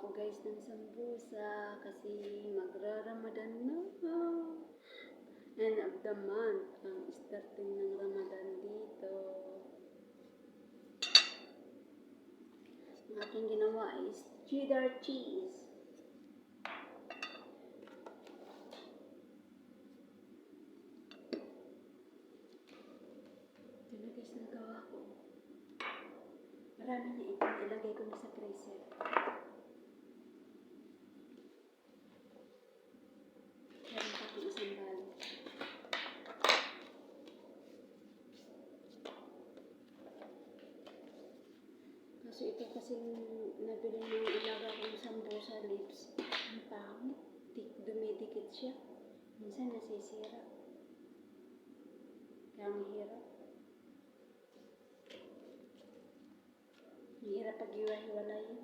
ako guys ng sambusa kasi magra-ramadan na. End of the month ang starting ng ramadan dito. Ang aking ginawa is cheddar cheese. Ito na ko. Marami na ito. Ilagay ko na sa freezer. Meron pa akong isang balot. Kaso ito kasing nabili ng ilaga kong sambusa lips. Ang pangit. Di- Dumidikit siya. Minsan nasisira. Kaya ang hirap. Mahirap pag iwa-hiwalay yun.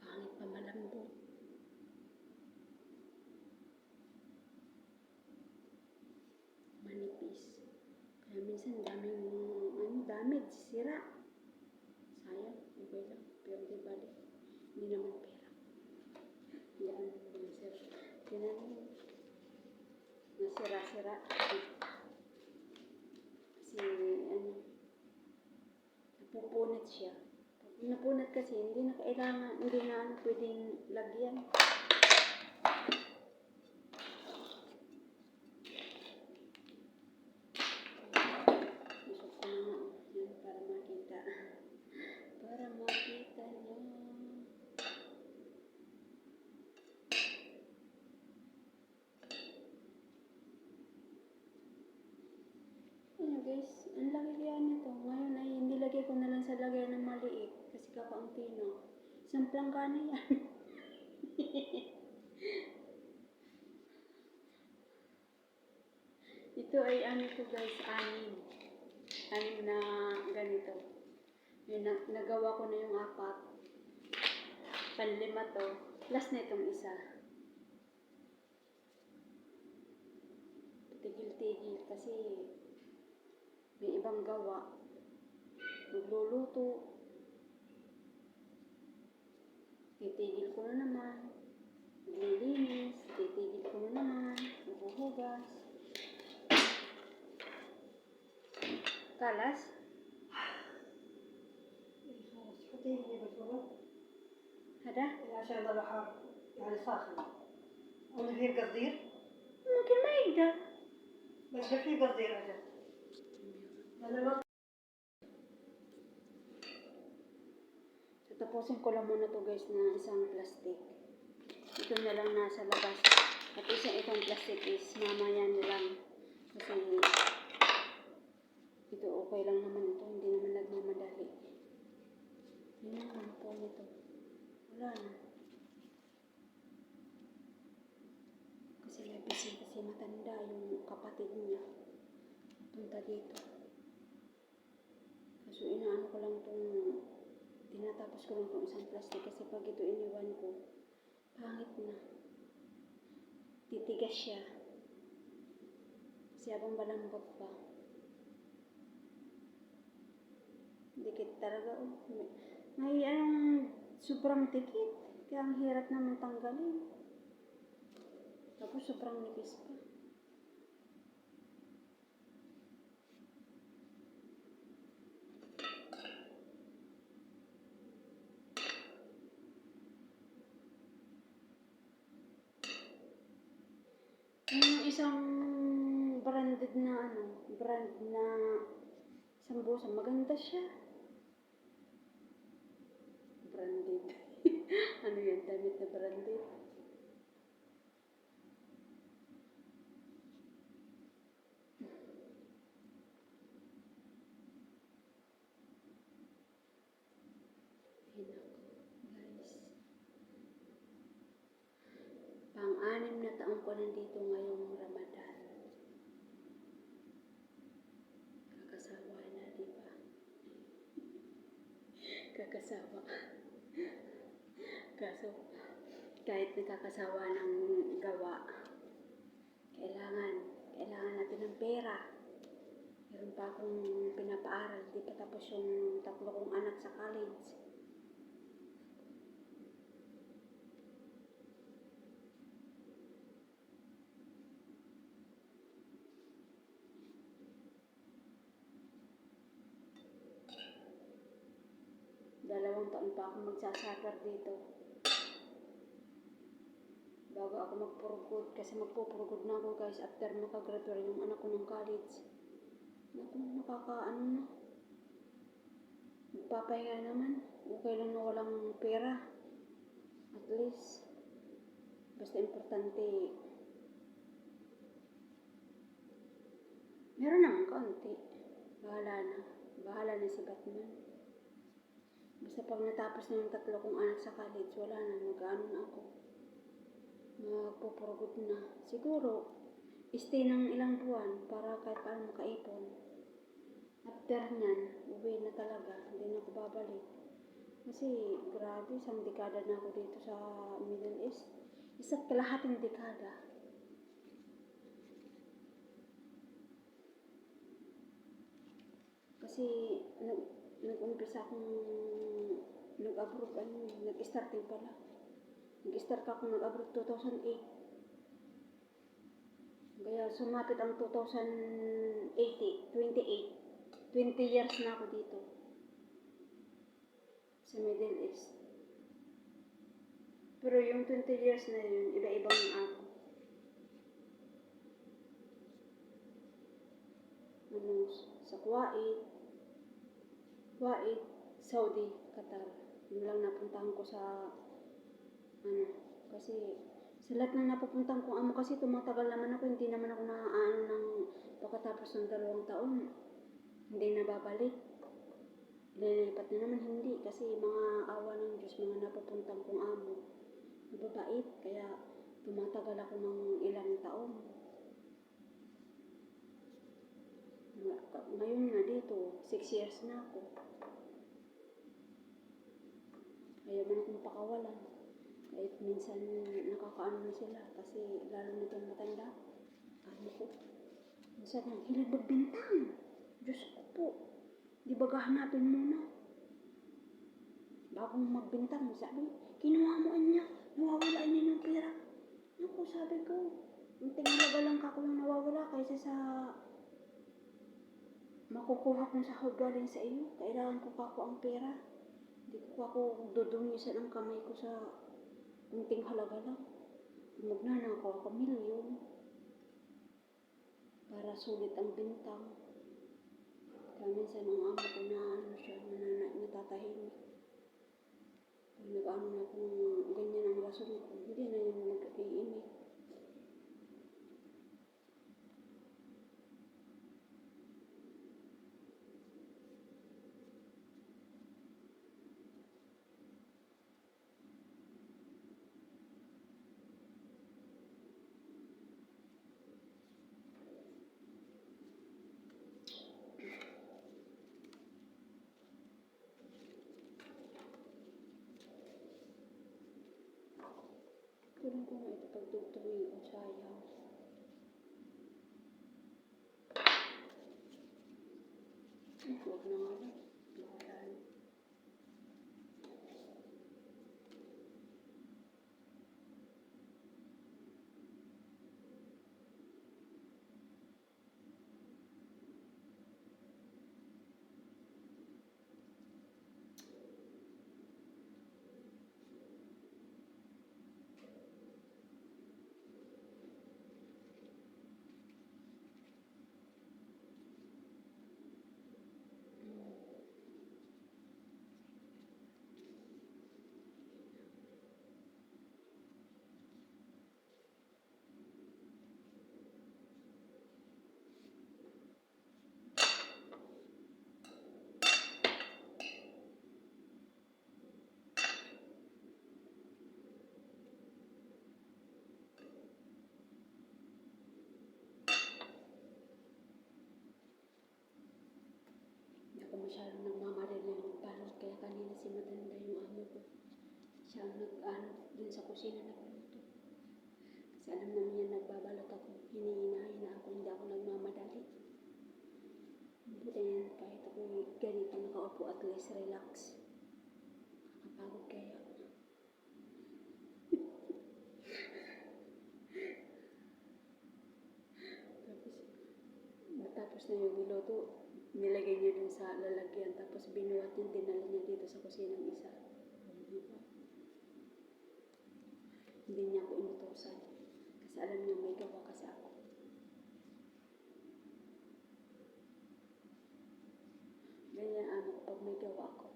Pangit pa malambot. Manipis. Kaya minsan daming, ano, damage, sira. Sayang, okay lang. Pero di balik. Hindi naman pera. Yan, nasira. Tinan. Nasira-sira. Kasi, ano, napupunit siya. Pag napunat kasi, hindi na kailangan, hindi na ano, pwedeng lagyan. Isok ko na nga, oh. Yan, para makita. Para makita niyo. Ano guys, ang laki kaya nito. Ngayon ay nilagay ko na lang sa lagay ng maliit kasi kakaunti na. Isang planggana yan. Ito ay ano to guys, anim. Anim na ganito. Yun, na, nagawa ko na yung apat. Panlima to. Plus na itong isa. Tigil-tigil kasi may ibang gawa. Nagluluto. بتيجي الكورونا معاه الإنس بتيجي الكورونا معاه الغيبوبة خلاص. هذا؟ عشان يضل حار يعني ساخن ومن قصدير ممكن ما يقدر. بس في قصدير هذا Tatapusin ko lang muna to guys na isang plastic. Ito na lang nasa labas. At isang itong plastic is mamaya na lang. Kasi ito okay lang naman ito. Hindi naman nagmamadali. Yun ang ano po nito. Wala na. Kasi busy kasi matanda yung kapatid niya. Punta dito. Kaso inaano ko lang itong tinatapos ko lang itong isang plastic kasi pag ito iniwan ko, pangit na. Titigas siya. Kasi habang malambot pa. Dikit talaga. Oh. May, may anong sobrang dikit. Kaya ang hirap naman tanggalin. Tapos sobrang nipis pa. yung isang branded na ano, brand na sambusa. Maganda siya. Branded. ano yan? Damit na branded. Pang-anim na taong ko nandito ngayong Ramadan. Kakasawa na, di ba? Kakasawa. Kaso, kahit nakakasawa ng gawa, kailangan, kailangan natin ng pera. Meron pa akong pinapaaral, di pa tapos yung tatlo kong anak sa college. Dalawang taon pa ako magsasakar dito. Bago ako magpurugod, kasi magpupurugod na ako guys after makagraduate yung anak ko ng college. Naku, nakakaano na. Magpapahinga naman. Okay lang na walang pera. At least, basta importante, meron naman kaunti. Bahala na. Bahala na si Batman. Basta pag natapos na yung tatlo kong anak sa college, wala na, mag-ano na ako. Magpupurugod na. Siguro, stay ng ilang buwan para kahit paano makaipon. After nyan, uwi na talaga, hindi na ako babalik. Kasi grabe, isang dekada na ako dito sa Middle East. Isa't kalahating dekada. Kasi nag, nag-umpisa akong nag-abroad, ano, nag-starting pala. Nag-start ako nag-abroad 2008. Kaya sumapit ang 2080, 28. 20 years na ako dito. Sa Middle East. Pero yung 20 years na yun, iba-ibang ako. Ano, sa Kuwait, Kuwait, Saudi, Qatar. Yun lang napuntahan ko sa, ano, kasi sa lahat ng napupuntahan ko, amo kasi tumatagal naman ako, hindi naman ako naaano ng pagkatapos ng dalawang taon. Hindi na babalik. Lilipat na naman, hindi. Kasi mga awa ng Diyos, mga napupuntahan kong amo. Mababait, kaya tumatagal ako ng ilang taon. Ngayon nga dito, six years na ako. Ayaw man akong pakawalan. Kahit minsan nakakaano na sila kasi lalo na itong matanda. Ano ko? Minsan ang hilig magbintang. Diyos ko po. Di ba gahanapin muna? Bago mo magbintang, sabi, kinuha mo niya. Nawawala niya ng pera. Naku, sabi ko, ang tingalaga lang kako yung nawawala kaysa sa makukuha kong sahod galing sa iyo. Kailangan ko kako ang pera. Hindi ko ako dudungisan ang kamay ko sa kunting halaga lang. Magnanakaw ako milyon para sulit ang bintang. Kaya minsan ang amo ko na ano siya, nanana, natatahimik. Pag nag-ano na akong ganyan ang rason ko, hindi na yun nag-iimik. Pagdugtungin ko, sayang. Ay, Huwag na nga. Masyadong nagmamadali magbalot. Kaya kanina si matanda yung amo ko. Siya ang nag-ano dun sa kusina nagluto. Kasi alam naman yan nagbabalot ako. Hinihina-hina ako. Hindi ako nagmamadali. Buti yan kahit ako ganito nakaupo at least relax. Nakakapagod kaya. Tapos, matapos na yung niluto, nilagay niya dun sa lalagyan. Tapos binuhat yung dinala niya dito sa kusina ng isa. Hindi niya ako inutosan. Kasi alam niya may gawa kasi ako. Ganyan amo ko pag may gawa ako.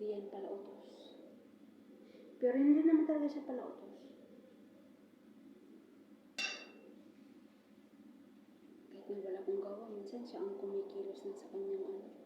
Di yan pala utos. Pero hindi naman talaga siya pala utos. Kahit na wala kong gawa, minsan siya ang kumikilos na sa kanyang ano.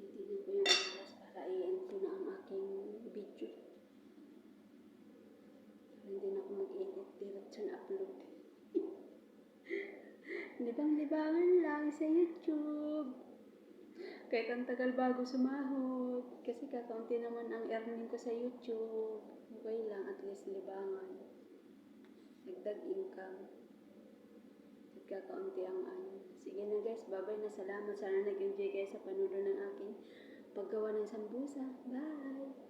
Titignan ko yung oras para i-end ko na ang aking video. Para hindi na ako mag-edit, diretso na upload. Libang-libangan lang sa YouTube. Kahit ang tagal bago sumahod. Kasi kakaunti naman ang earning ko sa YouTube. Okay lang, at least libangan. Dagdag income. At kakaunti ang ano. Sige na guys, bye-bye na salamat. Sana nag-enjoy kayo sa panulo ng aking paggawa ng sambusa. Bye!